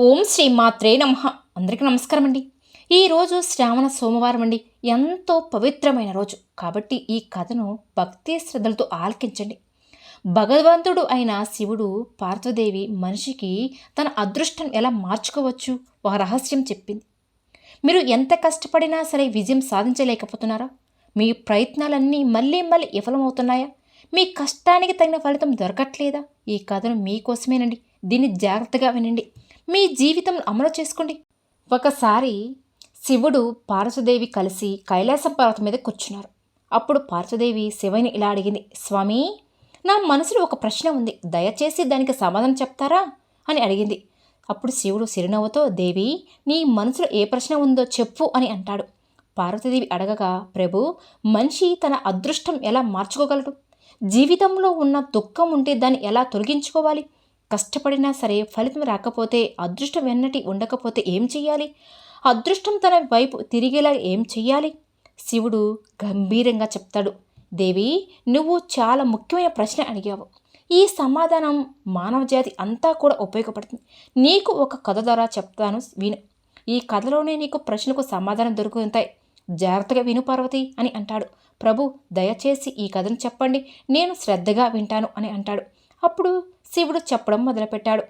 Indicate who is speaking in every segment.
Speaker 1: ఓం శ్రీ మాత్రే నమ. అందరికీ నమస్కారం అండి. ఈరోజు శ్రావణ సోమవారం అండి. ఎంతో పవిత్రమైన రోజు. కాబట్టి ఈ కథను భక్తి శ్రద్ధలతో ఆలకించండి. భగవంతుడు అయిన శివుడు పార్వదేవి మనిషికి తన అదృష్టం ఎలా మార్చుకోవచ్చు? ఒక రహస్యం చెప్పింది. మీరు ఎంత కష్టపడినా సరే విజయం సాధించలేకపోతున్నారా? మీ ప్రయత్నాలన్నీ మళ్ళీ మళ్ళీ విఫలమవుతున్నాయా? మీ కష్టానికి తగిన ఫలితం దొరకట్లేదా? ఈ కథను మీకోసమేనండి. దీన్ని జాగ్రత్తగా వినండి. మీ జీవితం అమలు చేసుకోండి. ఒకసారి శివుడు పార్వతీదేవి కలిసి కైలాసం పర్వతం మీద కూర్చున్నారు. అప్పుడు పార్వతీదేవి శివని ఇలా అడిగింది స్వామి నా మనసులో ఒక ప్రశ్న ఉంది. దయచేసి దానికి సమాధానం చెప్తారా? అని అడిగింది. అప్పుడు శివుడు చిరునవ్వుతో దేవి నీ మనసులో ఏ ప్రశ్న ఉందో చెప్పు అని అంటాడు. పార్వతీదేవి అడగగా ప్రభు మనిషి తన అదృష్టం ఎలా మార్చుకోగలడు? జీవితంలో ఉన్న దుఃఖం ఉంటే దాన్ని ఎలా తొలగించుకోవాలి? కష్టపడినా సరే ఫలితం రాకపోతే అదృష్టం ఎన్నటి ఉండకపోతే ఏం చెయ్యాలి? అదృష్టం తన వైపు తిరిగేలా ఏం చెయ్యాలి? శివుడు గంభీరంగా చెప్తాడు దేవి నువ్వు చాలా ముఖ్యమైన ప్రశ్న అడిగావు. ఈ సమాధానం మానవజాతి అంతా కూడా ఉపయోగపడుతుంది. నీకు ఒక కథ ద్వారా చెప్తాను విను. ఈ కథలోనే నీకు ప్రశ్నకు సమాధానం దొరుకుతాయి జాగ్రత్తగా విను పార్వతి అని అంటాడు. ప్రభు దయచేసి ఈ కథను చెప్పండి. నేను శ్రద్ధగా వింటాను అని అంటాడు. అప్పుడు శివుడు చెప్పడం మొదలుపెట్టాడు.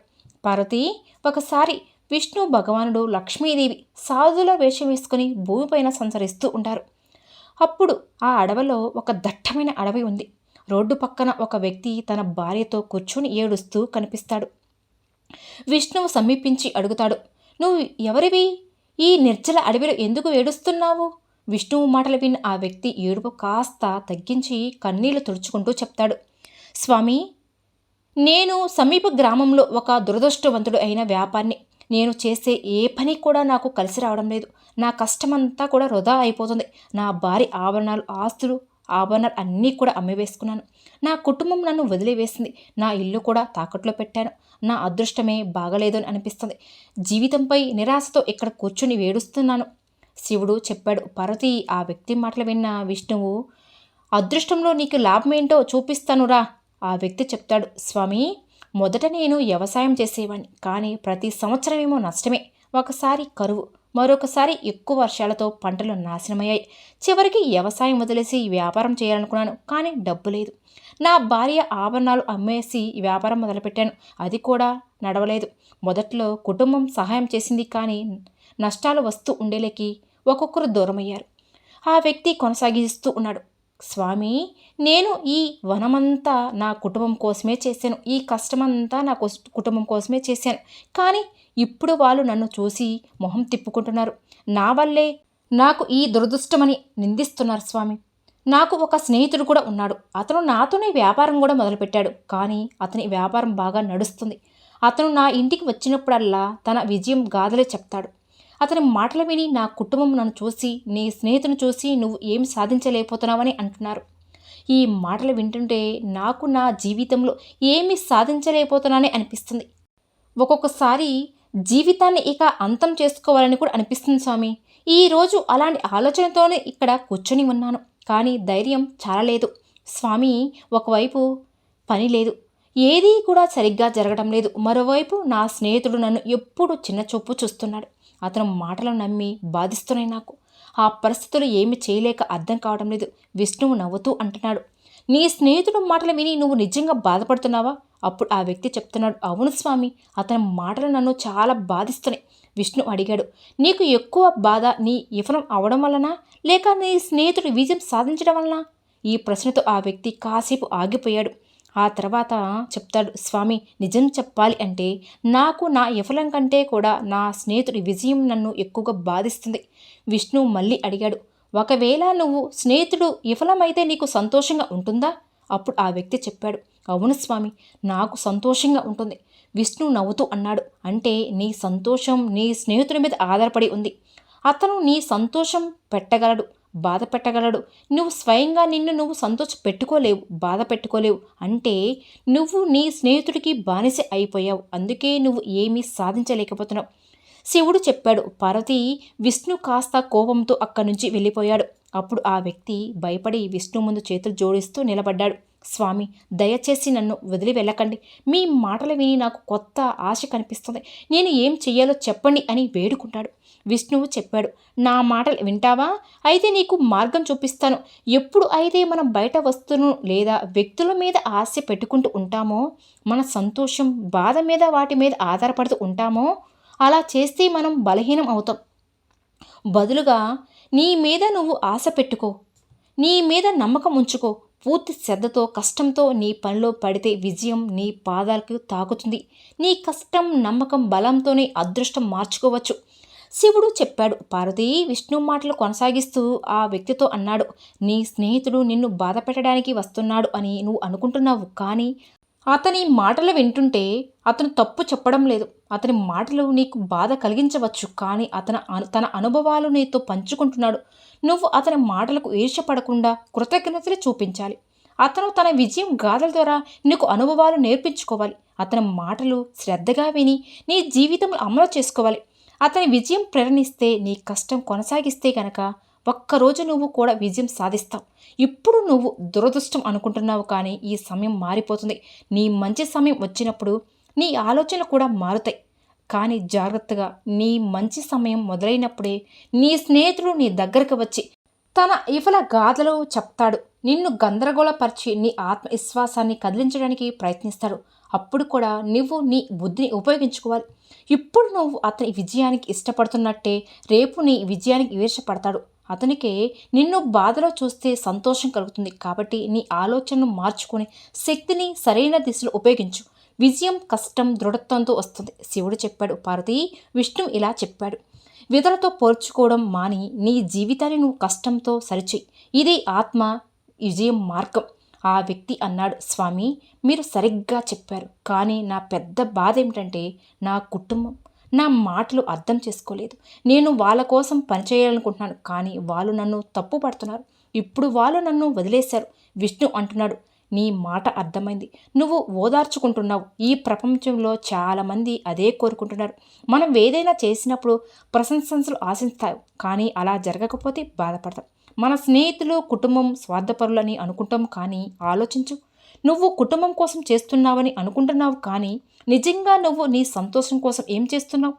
Speaker 1: పార్వతి ఒకసారి విష్ణు భగవానుడు లక్ష్మీదేవి సాధుల వేషం వేసుకుని భూమిపైన సంచరిస్తూ ఉంటారు. అప్పుడు ఆ అడవిలో ఒక దట్టమైన అడవి ఉంది. రోడ్డు పక్కన ఒక వ్యక్తి తన భార్యతో కూర్చుని ఏడుస్తూ కనిపిస్తాడు. విష్ణువు సమీపించి అడుగుతాడు నువ్వు ఎవరివి? ఈ నిర్జల అడవిలో ఎందుకు ఏడుస్తున్నావు? విష్ణువు మాటలు విన్న ఆ వ్యక్తి ఏడుపు కాస్త తగ్గించి కన్నీళ్ళు తుడుచుకుంటూ చెప్తాడు స్వామి నేను సమీప గ్రామంలో ఒక దురదృష్టవంతుడు అయిన వ్యాపారిని. నేను చేసే ఏ పని కూడా నాకు కలిసి రావడం లేదు. నా కష్టమంతా కూడా వృధా అయిపోతుంది. నా భారీ ఆభరణాలు ఆస్తులు ఆభరణాలు అన్నీ కూడా అమ్మివేసుకున్నాను. నా కుటుంబం నన్ను వదిలివేసింది. నా ఇల్లు కూడా తాకట్లో పెట్టాను. నా అదృష్టమే బాగలేదు అని అనిపిస్తుంది. జీవితంపై నిరాశతో ఇక్కడ కూర్చుని వేడుస్తున్నాను. శివుడు చెప్పాడు పార్వతి ఆ వ్యక్తి మాటలు విన్న విష్ణువు అదృష్టంలో నీకు లాభమేంటో చూపిస్తానురా. ఆ వ్యక్తి చెప్తాడు స్వామి మొదట నేను వ్యవసాయం చేసేవాడిని కానీ ప్రతి సంవత్సరమేమో నష్టమే. ఒకసారి కరువు మరొకసారి ఎక్కువ వర్షాలతో పంటలు నాశనమయ్యాయి. చివరికి వ్యవసాయం వదిలేసి వ్యాపారం చేయాలనుకున్నాను కానీ డబ్బు లేదు. నా భార్య ఆభరణాలు అమ్మేసి వ్యాపారం మొదలుపెట్టాను అది కూడా నడవలేదు. మొదట్లో కుటుంబం సహాయం చేసింది కానీ నష్టాలు వస్తూ ఉండేలేకి ఒక్కొక్కరు దూరమయ్యారు. ఆ వ్యక్తి కొనసాగిస్తూ ఉన్నాడు స్వామి నేను ఈ వనమంతా నా కుటుంబం కోసమే చేశాను. ఈ కష్టమంతా నా కుటుంబం కోసమే చేశాను. కానీ ఇప్పుడు వాళ్ళు నన్ను చూసి మొహం తిప్పుకుంటున్నారు. నా వల్లే నాకు ఈ దురదృష్టమని నిందిస్తున్నారు స్వామి. నాకు ఒక స్నేహితుడు కూడా ఉన్నాడు. అతను నాతోనే వ్యాపారం కూడా మొదలుపెట్టాడు. కానీ అతని వ్యాపారం బాగా నడుస్తుంది. అతను నా ఇంటికి వచ్చినప్పుడల్లా తన విజయం గాథలే చెప్తాడు. అతని మాటలు విని నా కుటుంబం నన్ను చూసి నీ స్నేహితుని చూసి నువ్వు ఏం సాధించలేకపోతున్నావని అంటున్నారు. ఈ మాటలు వింటుంటే నాకు నా జీవితంలో ఏమి సాధించలేకపోతున్నానని అనిపిస్తుంది. ఒక్కొక్కసారి జీవితాన్ని ఇక అంతం చేసుకోవాలని కూడా అనిపిస్తుంది స్వామి. ఈరోజు అలాంటి ఆలోచనతోనే ఇక్కడ కూర్చొని ఉన్నాను. కానీ ధైర్యం చాలలేదు. స్వామి ఒకవైపు పని లేదు. ఏదీ కూడా సరిగ్గా జరగడం లేదు. మరోవైపు నా స్నేహితుడు నన్ను ఎప్పుడు చిన్న చూపు చూస్తున్నాడు. అతను మాటలు నమ్మి బాధిస్తున్నాయి నాకు. ఆ పరిస్థితులు ఏమి చేయలేక అర్థం కావడం లేదు. విష్ణువు నవ్వుతూ అంటున్నాడు. నీ స్నేహితుడు మాటలు విని నువ్వు నిజంగా బాధపడుతున్నావా? అప్పుడు ఆ వ్యక్తి చెప్తున్నాడు. అవును స్వామి అతని మాటలు నన్ను చాలా బాధిస్తున్నాయి. విష్ణు అడిగాడు. నీకు ఎక్కువ బాధ నీ విఫలం అవడం వలన? లేక నీ స్నేహితుడు విజయం సాధించడం వలన? ఈ ప్రశ్నతో ఆ వ్యక్తి కాసేపు ఆగిపోయాడు. ఆ తర్వాత చెప్తాడు స్వామి నిజం చెప్పాలి అంటే నాకు నా విఫలం కంటే కూడా నా స్నేహితుడి విజయం నన్ను ఎక్కువగా బాధిస్తుంది. విష్ణు మళ్ళీ అడిగాడు ఒకవేళ నువ్వు స్నేహితుడు విఫలమైతే నీకు సంతోషంగా ఉంటుందా? అప్పుడు ఆ వ్యక్తి చెప్పాడు అవును స్వామి నాకు సంతోషంగా ఉంటుంది. విష్ణు నవ్వుతూ అన్నాడు అంటే నీ సంతోషం నీ స్నేహితుడి మీద ఆధారపడి ఉంది. అతను నీ సంతోషం పెట్టగలడు. బాధ పెట్టగలడు నువ్వు స్వయంగా నిన్ను నువ్వు సంతోష పెట్టుకోలేవు బాధ పెట్టుకోలేవు అంటే నువ్వు నీ స్నేహితుడికి బానిస అయిపోయావు. అందుకే నువ్వు ఏమీ సాధించలేకపోతున్నావు. శివుడు చెప్పాడు పార్వతి విష్ణు కాస్త కోపంతో అక్కడి నుంచి వెళ్ళిపోయాడు. అప్పుడు ఆ వ్యక్తి భయపడి విష్ణు ముందు చేతులు జోడిస్తూ నిలబడ్డాడు. స్వామి దయచేసి నన్ను వదిలి వెళ్ళకండి. మీ మాటలు విని నాకు కొత్త ఆశ కనిపిస్తుంది. నేను ఏం చెయ్యాలో చెప్పండి అని వేడుకుంటాడు. విష్ణువు చెప్పాడు. నా మాటలు వింటావా? అయితే నీకు మార్గం చూపిస్తాను. ఎప్పుడు అయితే మనం బయట వస్తువును లేదా వ్యక్తుల మీద ఆశ పెట్టుకుంటూ ఉంటామో మన సంతోషం బాధ మీద వాటి మీద ఆధారపడుతూ ఉంటామో అలా చేస్తే మనం బలహీనం అవుతాం. బదులుగా నీ మీద నువ్వు ఆశ పెట్టుకో. నీ మీద నమ్మకం ఉంచుకో. పూర్తి శ్రద్ధతో కష్టంతో నీ పనిలో పడితే విజయం నీ పాదాలకు తాకుతుంది. నీ కష్టం నమ్మకం బలంతోనే అదృష్టం మార్చుకోవచ్చు. శివుడు చెప్పాడు పార్వతి విష్ణు మాటలు కొనసాగిస్తూ ఆ వ్యక్తితో అన్నాడు నీ స్నేహితుడు నిన్ను బాధ పెట్టడానికి వస్తున్నాడు అని నువ్వు అనుకుంటున్నావు కానీ అతని మాటలు వింటుంటే అతను తప్పు చెప్పడం లేదు. అతని మాటలు నీకు బాధ కలిగించవచ్చు కానీ అతను అను- తన అనుభవాలు నీతో పంచుకుంటున్నాడు. నువ్వు అతని మాటలకు ఈర్ష్యపడకుండా కృతజ్ఞతలు చూపించాలి. అతను తన విజయం గాథల ద్వారా నీకు అనుభవాలు నేర్పించుకోవాలి. అతని మాటలు శ్రద్ధగా విని నీ జీవితంలో అమలు చేసుకోవాలి. అతని విజయం ప్రేరణిస్తే నీ కష్టం కొనసాగిస్తే కనుక ఒక్కరోజు నువ్వు కూడా విజయం సాధిస్తావు. ఇప్పుడు నువ్వు దురదృష్టం అనుకుంటున్నావు కానీ ఈ సమయం మారిపోతుంది. నీ మంచి సమయం వచ్చినప్పుడు నీ ఆలోచనలు కూడా మారుతాయి. కానీ జాగ్రత్తగా నీ మంచి సమయం మొదలైనప్పుడే నీ స్నేహితుడు నీ దగ్గరకు వచ్చి తన ఇఫల గాథలో చెప్తాడు. నిన్ను గందరగోళపరిచి నీ ఆత్మవిశ్వాసాన్ని కదిలించడానికి ప్రయత్నిస్తాడు. అప్పుడు కూడా నువ్వు నీ బుద్ధిని ఉపయోగించుకోవాలి. ఇప్పుడు నువ్వు అతని విజయానికి ఇష్టపడుతున్నట్టే రేపు నీ విజయానికి ఈర్షపడతాడు అతనికి నిన్ను బాధలో చూస్తే సంతోషం కలుగుతుంది కాబట్టి నీ ఆలోచనను మార్చుకొని శక్తిని సరైన దిశలో ఉపయోగించు. విజయం కష్టం దృఢత్వంతో వస్తుంది. శివుడు చెప్పాడు పార్వతి విష్ణు ఇలా చెప్పాడు. విధులతో పోల్చుకోవడం మాని నీ జీవితాన్ని నువ్వు కష్టంతో సరిచేయి ఇది ఆత్మ విజయం మార్గం. ఆ వ్యక్తి అన్నాడు స్వామి మీరు సరిగ్గా చెప్పారు. కానీ నా పెద్ద బాధ ఏమిటంటే నా కుటుంబం నా మాటలు అర్థం చేసుకోలేదు. నేను వాళ్ళ కోసం పనిచేయాలనుకుంటున్నాను కానీ వాళ్ళు నన్ను తప్పు పడుతున్నారు. ఇప్పుడు వాళ్ళు నన్ను వదిలేశారు. విష్ణు అంటున్నాడు నీ మాట అర్థమైంది. నువ్వు ఓదార్చుకుంటున్నావు. ఈ ప్రపంచంలో చాలామంది అదే కోరుకుంటున్నారు. మనం ఏదైనా చేసినప్పుడు ప్రశంసలు ఆశిస్తావు కానీ అలా జరగకపోతే బాధపడతాం. మన స్నేహితులు కుటుంబం స్వార్థపరులని అనుకుంటాం కానీ ఆలోచించు. నువ్వు కుటుంబం కోసం చేస్తున్నావని అనుకుంటున్నావు కానీ నిజంగా నువ్వు నీ సంతోషం కోసం ఏం చేస్తున్నావు?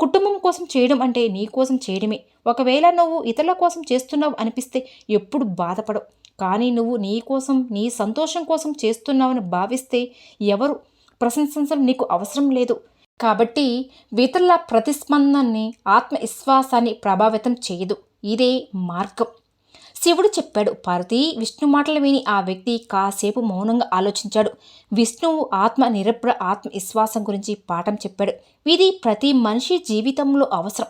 Speaker 1: కుటుంబం కోసం చేయడం అంటే నీ కోసం చేయడమే. ఒకవేళ నువ్వు ఇతరుల కోసం చేస్తున్నావు అనిపిస్తే ఎప్పుడు బాధపడవు. కానీ నువ్వు నీ కోసం నీ సంతోషం కోసం చేస్తున్నావని భావిస్తే ఎవరు ప్రశంసించడం నీకు అవసరం లేదు. కాబట్టి ఇతరుల ప్రతిస్పందనని ఆత్మవిశ్వాసాన్ని ప్రభావితం చేయదు. ఇదే మార్గం. శివుడు చెప్పాడు. పార్వతి విష్ణు మాటలు విని ఆ వ్యక్తి కాసేపు మౌనంగా ఆలోచించాడు. విష్ణువు ఆత్మ నిరభ్ర ఆత్మవిశ్వాసం గురించి పాఠం చెప్పాడు. ఇది ప్రతి మనిషి జీవితంలో అవసరం.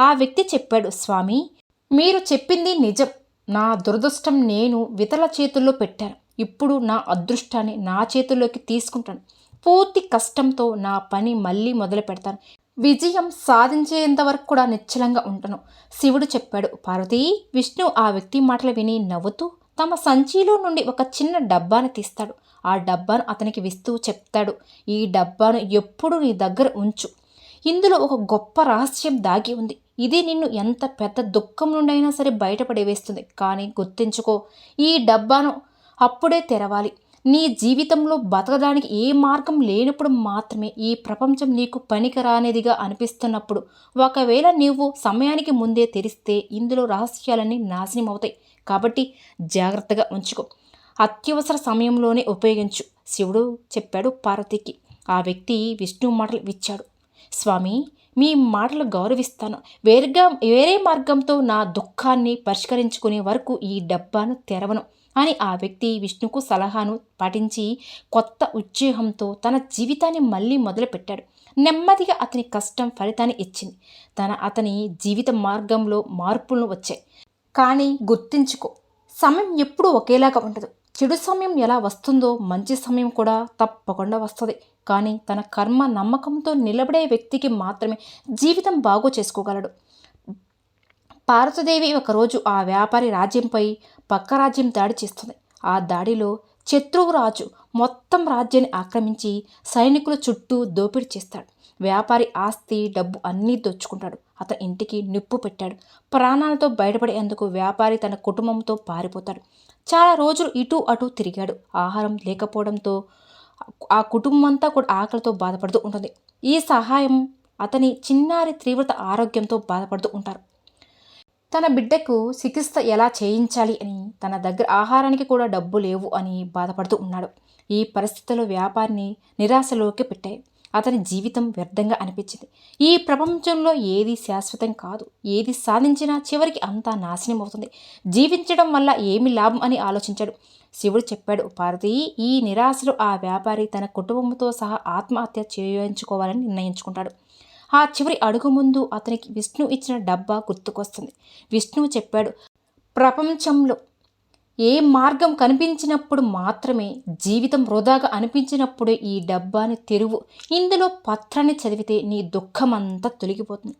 Speaker 1: ఆ వ్యక్తి చెప్పాడు స్వామి మీరు చెప్పింది నిజం. నా దురదృష్టం నేను వితల చేతుల్లో పెట్టాను. ఇప్పుడు నా అదృష్టాన్ని నా చేతుల్లోకి తీసుకుంటాను. పూర్తి కష్టంతో నా పని మళ్ళీ మొదలు పెడతాను విజయం సాధించేంత వరకు కూడా నిశ్చలంగా ఉంటాను శివుడు చెప్పాడు పార్వతి విష్ణు ఆ వ్యక్తి మాటలు విని నవ్వుతూ తమ సంచిలో నుండి ఒక చిన్న డబ్బాను తీస్తాడు. ఆ డబ్బాను అతనికి విస్తూ చెప్తాడు ఈ డబ్బాను ఎప్పుడు నీ దగ్గర ఉంచు. ఇందులో ఒక గొప్ప రహస్యం దాగి ఉంది. ఇది నిన్ను ఎంత పెద్ద దుఃఖం నుండైనా సరే బయటపడేవేస్తుంది కానీ గుర్తించుకో ఈ డబ్బాను అప్పుడే తెరవాలి. నీ జీవితంలో బతకడానికి ఏ మార్గం లేనప్పుడు మాత్రమే ఈ ప్రపంచం నీకు పనికిరానిదిగా అనిపిస్తున్నప్పుడు. ఒకవేళ నీవు సమయానికి ముందే తెరిస్తే ఇందులో రహస్యాలన్నీ నాశనం అవుతాయి కాబట్టి జాగ్రత్తగా ఉంచుకో. అత్యవసర సమయంలోనే ఉపయోగించు. శివుడు చెప్పాడు పార్వతికి. ఆ వ్యక్తి విష్ణు మాటలు విచ్చాడు. స్వామి మీ మాటలు గౌరవిస్తాను. వేరుగా వేరే మార్గంతో నా దుఃఖాన్ని పరిష్కరించుకునే వరకు ఈ డబ్బాను తెరవను. అని ఆ వ్యక్తి విష్ణుకు సలహాను పాటించి కొత్త ఉత్సాహంతో తన జీవితాన్ని మళ్ళీ మొదలుపెట్టాడు. నెమ్మదిగా అతని కష్టం ఫలితాన్ని ఇచ్చింది. తన అతని జీవిత మార్గంలో మార్పులు వచ్చాయి. కానీ గుర్తించుకో సమయం ఎప్పుడూ ఒకేలాగా ఉండదు. చెడు సమయం ఎలా వస్తుందో మంచి సమయం కూడా తప్పకుండా వస్తుంది. కానీ తన కర్మ నమ్మకంతో నిలబడే వ్యక్తికి మాత్రమే జీవితం బాగు చేసుకోగలడు. పార్వతీదేవి ఒకరోజు ఆ వ్యాపారి రాజ్యంపై పక్క రాజ్యం దాడి చేస్తుంది. ఆ దాడిలో శత్రువు రాజు మొత్తం రాజ్యాన్ని ఆక్రమించి సైనికుల చుట్టూ దోపిడీ చేస్తాడు. వ్యాపారి ఆస్తి డబ్బు అన్నీ దోచుకుంటాడు. అతని ఇంటికి నిప్పు పెట్టాడు. ప్రాణాలతో బయటపడేందుకు వ్యాపారి తన కుటుంబంతో పారిపోతాడు. చాలా రోజులు ఇటు అటు తిరిగాడు. ఆహారం లేకపోవడంతో ఆ కుటుంబం అంతా కూడా ఆకలితో బాధపడుతూ ఉంటుంది. ఈ సహాయం అతని చిన్నారి తీవ్రత ఆరోగ్యంతో బాధపడుతూ ఉంటారు. తన బిడ్డకు చికిత్స ఎలా చేయించాలి అని తన దగ్గర ఆహారానికి కూడా డబ్బు లేవు అని బాధపడుతూ ఉన్నాడు. ఈ పరిస్థితులు వ్యాపారిని నిరాశలోకి పెట్టాయి. అతని జీవితం వ్యర్థంగా అనిపించింది. ఈ ప్రపంచంలో ఏది శాశ్వతం కాదు ఏది సాధించినా చివరికి అంతా నాశనం అవుతుంది జీవించడం వల్ల ఏమి లాభం అని ఆలోచించాడు. శివుడు చెప్పాడు పార్వతి ఈ నిరాశలో ఆ వ్యాపారి తన కుటుంబంతో సహా ఆత్మహత్య చేయించుకోవాలని నిర్ణయించుకుంటాడు. ఆ చివరి అడుగు ముందు అతనికి విష్ణు ఇచ్చిన డబ్బా గుర్తుకొస్తుంది. విష్ణువు చెప్పాడు ప్రపంచంలో ఏ మార్గం కనిపించినప్పుడు మాత్రమే జీవితం వృధాగా అనిపించినప్పుడు ఈ డబ్బాని తెరువు. ఇందులో పత్రాన్ని చదివితే నీ దుఃఖమంతా తొలగిపోతుంది.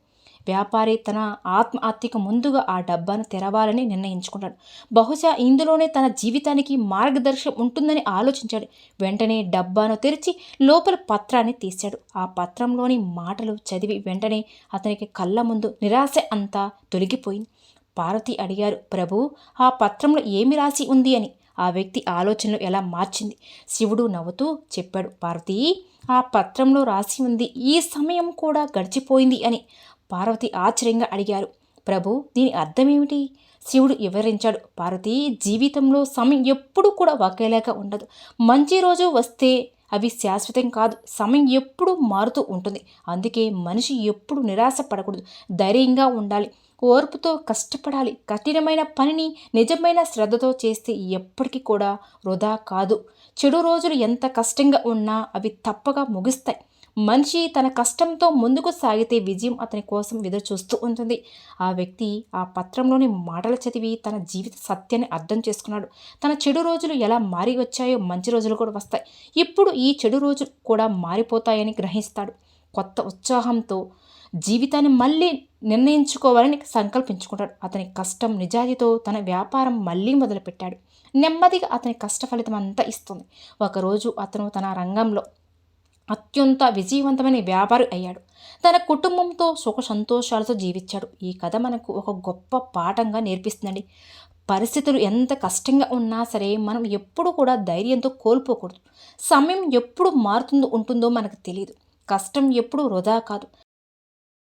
Speaker 1: వ్యాపారి తన ఆత్మహత్యకు ముందుగా ఆ డబ్బాను తెరవాలని నిర్ణయించుకున్నాడు బహుశా ఇందులోనే తన జీవితానికి మార్గదర్శనం ఉంటుందని ఆలోచించాడు. వెంటనే డబ్బాను తెరిచి లోపల పత్రాన్ని తీశాడు. ఆ పత్రంలోని మాటలు చదివి వెంటనే అతనికి కళ్ళ ముందు నిరాశ అంతా తొలగిపోయింది. పార్వతి అడిగారు ప్రభు ఆ పత్రంలో ఏమి రాసి ఉంది అని? ఆ వ్యక్తి ఆలోచనలు ఎలా మార్చింది? శివుడు నవ్వుతూ చెప్పాడు పార్వతి ఆ పత్రంలో రాసి ఉంది ఈ సమయం కూడా గడిచిపోయింది అని. పార్వతి ఆశ్చర్యంగా అడిగారు. ప్రభు దీని అర్థమేమిటి? శివుడు వివరించాడు. పార్వతి జీవితంలో సమయం ఎప్పుడూ కూడా ఒకేలాగా ఉండదు. మంచి రోజు వస్తే అవి శాశ్వతం కాదు. సమయం ఎప్పుడూ మారుతూ ఉంటుంది. అందుకే మనిషి ఎప్పుడు నిరాశ పడకూడదు. ధైర్యంగా ఉండాలి. ఓర్పుతో కష్టపడాలి. కఠినమైన పనిని నిజమైన శ్రద్ధతో చేస్తే ఎప్పటికీ కూడా వృధా కాదు. చెడు రోజులు ఎంత కష్టంగా ఉన్నా అవి తప్పగా ముగుస్తాయి. మనిషి తన కష్టంతో ముందుకు సాగితే విజయం అతని కోసం ఎదురుచూస్తూ ఉంటుంది. ఆ వ్యక్తి ఆ పత్రంలోని మాటలు చదివి తన జీవిత సత్యాన్ని అర్థం చేసుకున్నాడు. తన చెడు రోజులు ఎలా మారి వచ్చాయో మంచి రోజులు కూడా వస్తాయి. ఇప్పుడు ఈ చెడు రోజులు కూడా మారిపోతాయని గ్రహిస్తాడు. కొత్త ఉత్సాహంతో జీవితాన్ని మళ్ళీ నిర్ణయించుకోవాలని సంకల్పించుకుంటాడు. అతని కష్టం నిజాయితీతో తన వ్యాపారం మళ్ళీ మొదలుపెట్టాడు. నెమ్మదిగా అతని కష్ట ఫలితం అంతా ఇస్తుంది. ఒకరోజు అతను తన రంగంలో అత్యంత విజయవంతమైన వ్యాపారి అయ్యాడు. తన కుటుంబంతో సుఖ సంతోషాలతో జీవించాడు. ఈ కథ మనకు ఒక గొప్ప పాఠంగా నేర్పిస్తుందండి. పరిస్థితులు ఎంత కష్టంగా ఉన్నా సరే మనం ఎప్పుడు కూడా ధైర్యంతో కోల్పోకూడదు. సమయం ఎప్పుడు మారుతుందో ఉంటుందో మనకు తెలియదు కష్టం ఎప్పుడు వృధా కాదు.